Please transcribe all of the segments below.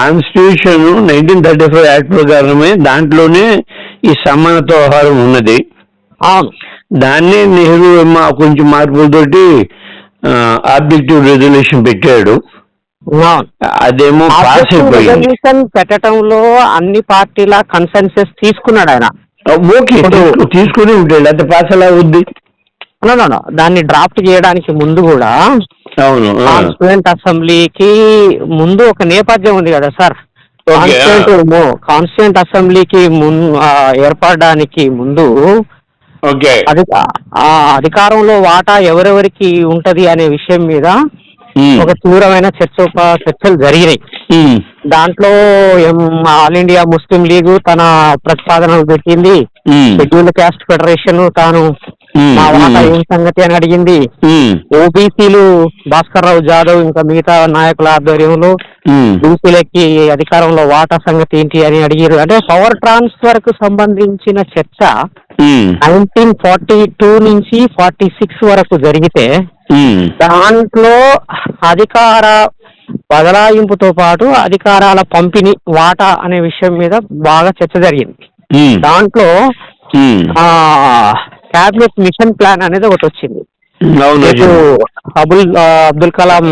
Constitution nineteen thirty five act ప్రకారమే దాంట్లోనే ఈ సమానత్వ వ్యవహారం ఉన్నది. అవును. దాన్ని నెహ్రూ కొంచెం మార్పులతోటి ఆబ్జెక్టివ్ రెజల్యూషన్ పెట్టాడు. అదేమో పాస్ అయిపోయింది. పెట్టడంలో అన్ని పార్టీల కన్సెన్సెస్ తీసుకున్నాడు ఆయన. ఓకే తీసుకుని ఉంటాడు. అంత పాస్ ఎలా no. దాన్ని డ్రాఫ్ట్ చేయడానికి ముందు కూడా అవును ఆ. కాన్స్టిట్యూంట్ అసెంబ్లీకి ముందు ఒక నేపథ్యం ఉంది కదా సార్ కాన్స్టిట్యూంట్ అసెంబ్లీకి ఏర్పడడానికి ముందు ఓకే అది ఆ అధికారంలో వాటా ఎవరెవరికి ఉంటది అనే విషయం మీద. ఒక తీవ్రమైన చర్చ చర్చలు జరిగినాయి. దాంట్లో ఆల్ ఇండియా ముస్లిం లీగ్ తన ప్రతిపాదనలు పెట్టింది ఉమ్. షెడ్యూల్ క్యాస్ట్ ఫెడరేషన్ తాను. మా వాటా ఏం సంగతి అని అడిగింది. ఓబీసీలు భాస్కర్ రావు జాదవ్ ఇంకా మిగతా నాయకుల ఆధ్వర్యంలో. బీసీలకి అధికారంలో వాటా సంగతి ఏంటి అని అడిగారు అంటే పవర్ ట్రాన్స్ఫర్కు సంబంధించిన చర్చ. నైన్టీన్ ఫార్టీ టూ నుంచి ఫార్టీ సిక్స్ వరకు జరిగితే. దాంట్లో అధికార బదలాయింపుతో పాటు అధికారాల పంపిణీ వాటా అనే విషయం మీద బాగా చర్చ జరిగింది. దాంట్లో క్యాబినెట్ మిషన్ ప్లాన్ అనేది ఒకటి వచ్చింది అబుల్ అబ్దుల్ కలాం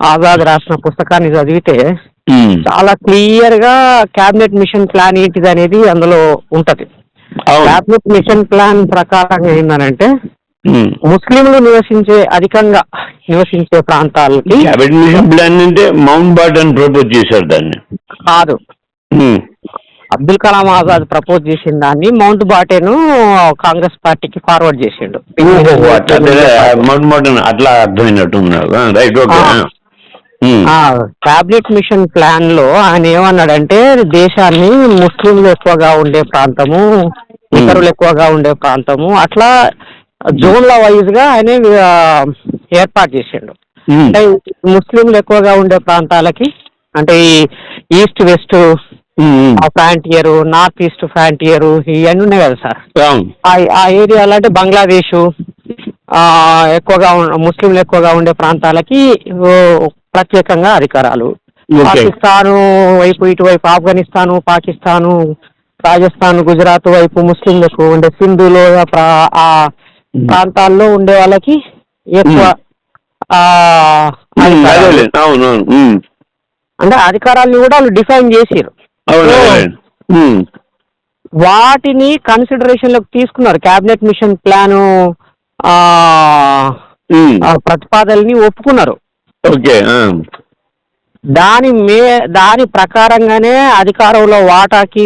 ఆజాద్ రాసిన పుస్తకాన్ని చదివితే. చాలా క్లియర్గా క్యాబినెట్ మిషన్ ప్లాన్ ఏంటిది అనేది అందులో ఉంటది క్యాబినెట్ మిషన్ ప్లాన్ ప్రకారం ఏంటంటే. ముస్లింలు నివసించే అధికంగా నివసించే ప్రాంతాలకి మిషన్ ప్లాన్ అంటే మౌంట్ బాటన్ ప్రపోజ్ చేశారు దాన్ని కాదు. అబ్దుల్ కలాం ఆజాద్ ప్రపోజ్ చేసిన దాన్ని మౌంట్ బాటెను కాంగ్రెస్ పార్టీకి ఫార్వర్డ్ చేసిండు మౌంట్ బాటన్ అట్లా అర్థమైనట్టు ఉన్నారు రైట్ ఓకే ఆ. ఉమ్. క్యాబినెట్ మిషన్ ప్లాన్లో ఆయన ఏమన్నాడంటే దేశాన్ని ముస్లింలు ఎక్కువగా ఉండే ప్రాంతము ఇతరులు ఎక్కువగా ఉండే ప్రాంతము అట్లా జోన్ల వైజ్గా ఆయన ఏర్పాటు చేసిండు. అంటే ముస్లింలు ఎక్కువగా ఉండే ప్రాంతాలకి అంటే ఈ east west. Frontier north east frontier ఇవన్నీ ఉన్నాయి కదా సార్. ఆ- ఆ ఏరియాలో అంటే బంగ్లాదేశ్ ఎక్కువగా ఉన్- ముస్లింలు ఎక్కువగా ఉండే ప్రాంతాలకి ప్రత్యేకంగా అధికారాలు. పాకిస్తాను వైపు ఇటువైపు ఆఫ్ఘనిస్తాను పాకిస్తాను రాజస్థాన్ గుజరాత్ వైపు ముస్లింలు ఎక్కువ ఉండే సింధులో ఆ ప్రాంతాల్లో ఉండే వాళ్ళకి ఎక్కువ ఆ. అంటే అధికారాలను కూడా వాళ్ళు డిఫైన్ చేసారు. వాటిని కన్సిడరేషన్లోకి తీసుకున్నారు క్యాబినెట్ మిషన్ ప్లాన్. ప్రతిపాదనని ఒప్పుకున్నారు ఓకే. దాని మే దాని ప్రకారంగానే అధికారంలో వాటాకి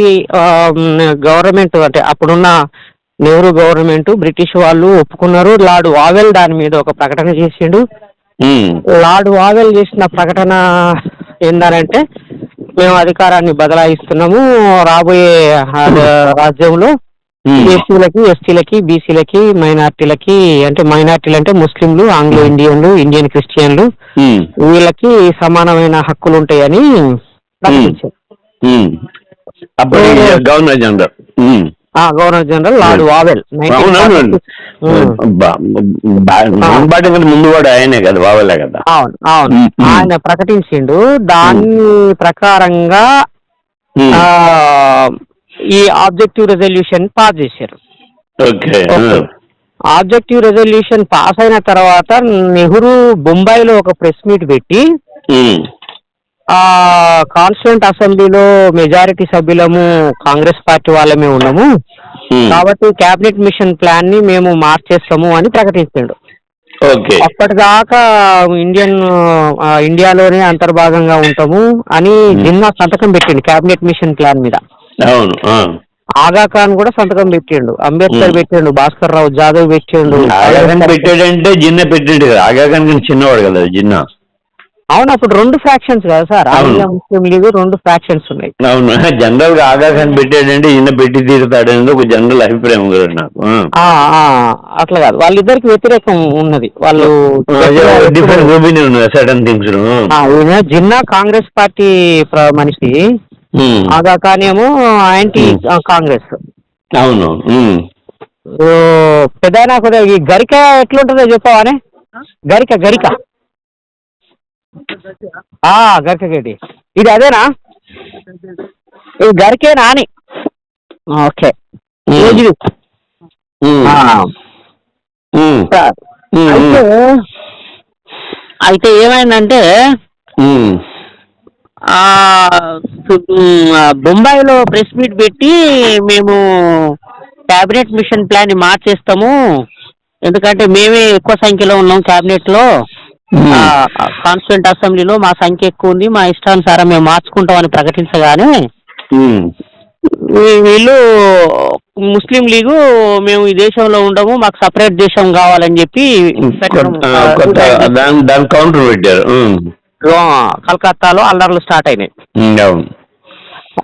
గవర్నమెంట్ అంటే అప్పుడున్న నెహ్రూ గవర్నమెంట్ బ్రిటిష్ వాళ్ళు ఒప్పుకున్నారు లార్డ్ వావెల్ దాని మీద ఒక ప్రకటన చేసిండు ఉమ్. లార్డ్ వావెల్ చేసిన ప్రకటన ఏందనంటే మేము అధికారాన్ని బదలాయిస్తున్నాము రాబోయే రాజ్యంలో. ఎస్సీలకి ఎస్టీలకి బీసీలకి మైనార్టీలకి అంటే మైనార్టీలు అంటే ముస్లింలు ఆంగ్లో ఇండియన్లు ఇండియన్ క్రిస్టియన్లు. వీళ్ళకి సమానమైన హక్కులు ఉంటాయని ప్రకటించారు. అప్పుడు. Governor general Lord Wavell. Mountbatten కంటే ముందు కూడా ఆయనే కదా బావలే కదా. అవును అవును. ఉమ్. ఆయన ప్రకటించిండు. దాని ప్రకారంగా ఈ ఆబ్జెక్టివ్ రెజల్యూషన్ పాస్ చేశారు. ఓకే. ఆబ్జెక్టివ్ రెజల్యూషన్ పాస్ అయిన తర్వాత నెహ్రూ బొంబాయిలో ఒక ప్రెస్ మీట్ పెట్టి కాన్స్టిట్యూంట్ అసెంబ్లీలో మెజారిటీ సభ్యులము కాంగ్రెస్ పార్టీ వాళ్ళమే ఉన్నాము ఉమ్. కాబట్టి క్యాబినెట్ మిషన్ ప్లాన్ని మేము మార్చేస్తాము అని ప్రకటించాడు అప్పటిదాకా ఇండియన్ ఇండియాలోనే అంతర్భాగంగా ఉంటాము అని జిన్నా సంతకం పెట్టిండు క్యాబినెట్ మిషన్ ప్లాన్ మీద. ఆగా ఖాన్ కూడా సంతకం పెట్టిండు అంబేద్కర్ Hmm. పెట్టిండు భాస్కర్ రావు జాదవ్ పెట్టిండు ఆగాకన్ పెట్టాడంటే జిన్న పెట్టాడు కదా ఆగాకన్ కంటే చిన్నవాడు కదా జిన్న అవును అప్పుడు రెండు ఫ్రాక్షన్స్ కదా సార్. ఆంధ్ర ముస్లిం లీగ్ రెండు ఫ్రాక్షన్స్ ఉన్నాయి. అవును. జనరల్గా ఆగాకన్ పెట్టాడంటే జిన్న పెట్టి తీరుతాడు అనేది ఒక జనరల్ అభిప్రాయం కదా నాకు. అట్లా కాదు. వాళ్ళిద్దరికి వ్యతిరేకం ఉన్నది. వాళ్ళు డిఫరెంట్ ఒపీనియన్ ఉంది సడన్ థింగ్స్ ఆ, ఈయన జిన్నా కాంగ్రెస్ పార్టీ ప్ర- మనిషి. ఆగా ఖాన్ ఏమో యాంటీ. కాంగ్రెస్. అవును. కొద్దిగా ఈ గరిక ఎట్లుంటుందో చెప్పవానే గరిక గరిక. గరిక గడ్డి. ఇది అదేనా? ఈ గరికే నాని. ఓకే. ఉమ్. అయితే అయితే ఏమైందంటే బొంబాయిలో ప్రెస్ మీట్ పెట్టి మేము క్యాబినెట్ మిషన్ ప్లాన్ మార్చేస్తాము. ఎందుకంటే మేమే ఎక్కువ సంఖ్యలో ఉన్నాం క్యాబినెట్లో ఉమ్. కాన్స్టిట్యూంట్ అసెంబ్లీలో మా సంఖ్య ఎక్కువ ఉంది మా ఇష్టానుసారం మేము మార్చుకుంటామని ప్రకటించగానే. వీ- వీళ్ళు ముస్లిం లీగు మేము ఈ దేశంలో ఉండము మాకు సపరేట్ దేశం కావాలని చెప్పి దాని దాని కౌంటర్ పెట్టారు. కలకత్తాలో అల్లర్లు స్టార్ట్ అయినాయి.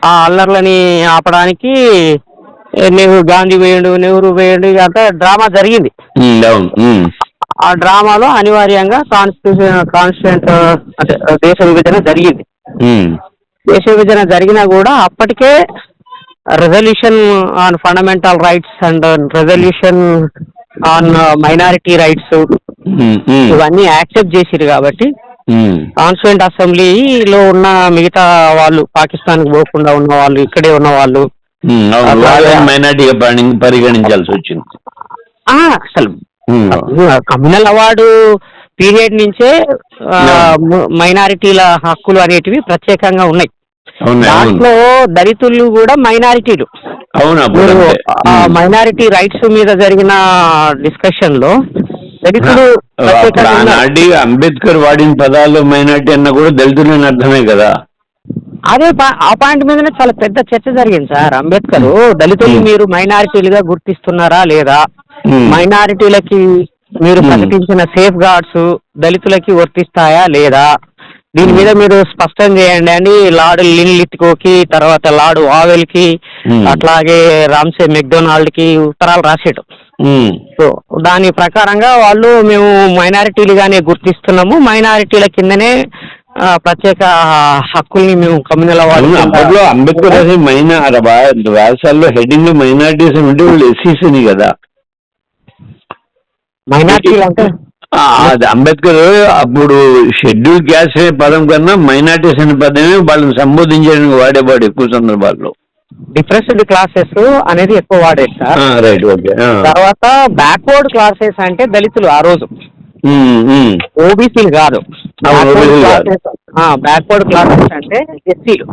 ఆ అల్లర్లని ఆపడానికి నెహ్రూ గాంధీ వేయండు నెహ్రూ వేయండు అంతా డ్రామా జరిగింది. ఆ డ్రామాలో అనివార్యంగా కాన్స్టిట్యూషన్ కాన్స్టిట్యూంట్ అంటే దేశ విభజన జరిగింది. దేశ విభజన జరిగినా కూడా అప్పటికే resolution on fundamental rights and resolution on minority rights. ఇవన్నీ యాక్సెప్ట్ చేసిరు కాబట్టి. కాన్స్టిట్యూంట్ అసెంబ్లీలో ఉన్న మిగతా వాళ్ళు పాకిస్తాన్కి పోకుండా ఉన్న వాళ్ళు ఇక్కడే ఉన్న వాళ్ళు పరి- పరిగణించాల్సి వచ్చింది అసలు. కమ్యూనల్ అవార్డు పీరియడ్ నుంచే. మైనారిటీల హక్కులు అనేటివి ప్రత్యేకంగా ఉన్నాయి దాంట్లో దళితులు కూడా మైనారిటీలు ఉమ్. మైనారిటీ రైట్స్ మీద జరిగిన డిస్కషన్లో దళితులు. ఆనాటి అంబేద్కర్ వాడిన పదాలు మైనార్టీ అన్న కూడా దళితులని అర్థమే కదా అదే ఆ పాయింట్ మీదనే చాలా పెద్ద చర్చ జరిగింది సార్ అంబేద్కర్ దళితులు Hmm. మీరు మైనారిటీలుగా గుర్తిస్తున్నారా లేదా Hmm. మైనారిటీలకి మీరు Hmm. ప్రకటించిన సేఫ్ గార్డ్స్ దళితులకి వర్తిస్తాయా లేదా? దీని మీద మీరు స్పష్టం చేయండి అని లార్డ్ లిన్ లిత్కోకి తర్వాత లార్డ్ వావెల్కి Hmm. అట్లాగే రామ్సే మెక్డొనాల్డ్కి ఉత్తరాలు రాసేయటం ఉమ్. సో దాని ప్రకారంగా వాళ్ళు మేము మైనారిటీలుగానే గుర్తిస్తున్నాము. మైనారిటీల కిందనే ప్రత్యేక హక్కుల్ని మేము కమ్యూనల్ అవును అప్పట్లో అంబేద్కర్ రాసే మైనా వ్యాసాల్లో హెడ్డింగ్లో మైనార్టీస్ ఉంటే వాళ్ళు ఎస్సీస్ అని కదా. మైనారిటీలు అంటే? అది అంబేద్కర్ అప్పుడు షెడ్యూల్ క్యాస్ట్ అనే పదం కన్నా మైనార్టీస్ అనే పదమే వాళ్ళని సంబోధించడానికి వాడేవాడు ఎక్కువ సందర్భాల్లో. డిప్రెస్డ్ క్లాసెస్ అనేది ఎక్కువ వాడేది సార్. రైట్ ఓకే తర్వాత బ్యాక్వర్డ్ క్లాసెస్ అంటే దళితులు ఆ రోజు. ఓబీసీలు కాదు. బ్యాక్వర్డ్ క్లాసెస్ అంటే ఎస్సీలు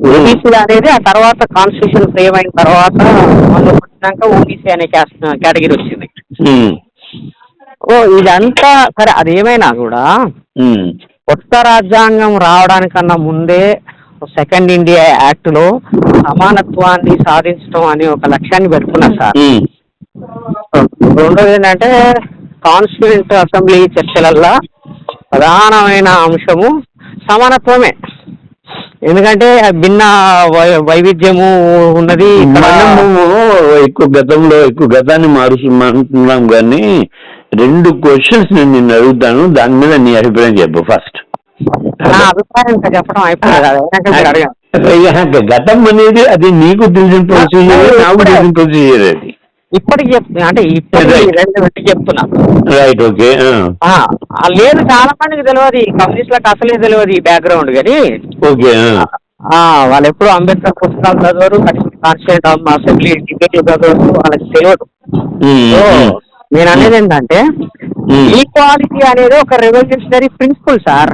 ఓబీసీలు అనేది ఆ తర్వాత కాన్స్టిట్యూషన్ ఫ్రేమ్ అయిన తర్వాత వాళ్ళు వచ్చినాక ఓబీసీ అనే కేటగిరీ వచ్చింది. ఓ ఇదంతా సరే అదేమైనా కూడా కొత్త రాజ్యాంగం రావడానికన్నా ముందే సెకండ్ ఇండియా యాక్ట్లో సమానత్వాన్ని సాధించడం అనే ఒక లక్ష్యాన్ని పెట్టుకున్నారు సార్. రెండోది ఏంటంటే కాన్స్టిట్యూంట్ అసెంబ్లీ చర్చలల్లో ప్రధానమైన అంశము సమానత్వమే. ఎందుకంటే భిన్న వైవిధ్యము ఉన్నది మనము ఎక్కువ గతంలో ఎక్కువ గతాన్ని మారుస్తున్నాం కానీ రెండు క్వశ్చన్స్ నేను నిన్ను అడుగుతాను. దాని మీద నీ అభిప్రాయం చెప్పు ఫస్ట్ అభిప్రాయం చెప్పడం అయిపోయింది. గతం అనేది అది నీకు తెలిసిన ప్రొసీజర్ నాకు తెలిసిన ప్రొసీజర్ అది. ఇప్పటికి చెప్ అంటే ఇప్పటికి. రెండు పెట్టి చెప్తున్నా. రైట్ ఓకే లేదు చాలా మందికి తెలియదు కమ్యూనిస్టులకు అసలే తెలియదు ఈ బ్యాక్గ్రౌండ్ కానీ. ఓకే వాళ్ళు ఎప్పుడు అంబేద్కర్ పుస్తకాలు చదవరు కాన్స్టిట్యూట్ అసెంబ్లీ డిబేట్లు చదవరు వాళ్ళకి తెలియదు. సో నేను అనేది ఏంటంటే ఈక్వాలిటీ అనేది ఒక revolutionary principle sir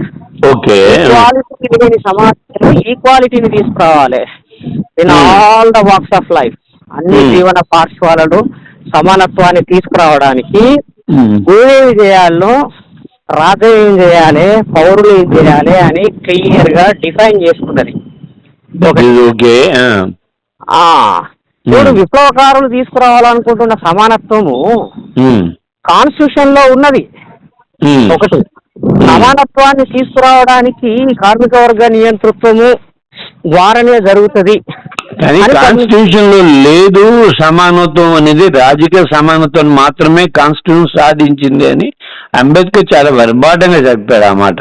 okay equality లేని సమాజంలో ఈక్వాలిటీని తీసుకురావాలి. In Hmm. All the walks of life అన్ని. జీవన పార్శ్వాలలో సమానత్వాన్ని తీసుకురావడానికి ఏమేమి చేయాలో రాజ్యం ఏం చేయాలి పౌరులు ఏం చేయాలి అని క్లియర్గా డిఫైన్ చేసుకున్నది ఇప్పుడు. విప్లవకారులు తీసుకురావాలనుకుంటున్న సమానత్వము కాన్స్టిట్యూషన్లో ఉన్నది. ఒకటి సమానత్వాన్ని తీసుకురావడానికి కార్మిక వర్గ నియంతృత్వము ద్వారానే జరుగుతుంది. కానీ కాన్స్టిట్యూషన్లో లేదు సమానత్వం అనేది రాజకీయ సమానత్వం మాత్రమే కాన్స్టిట్యూషన్ సాధించింది అని అంబేద్కర్ చాలా వెర్బాటంగా చెప్పాడు ఆ మాట.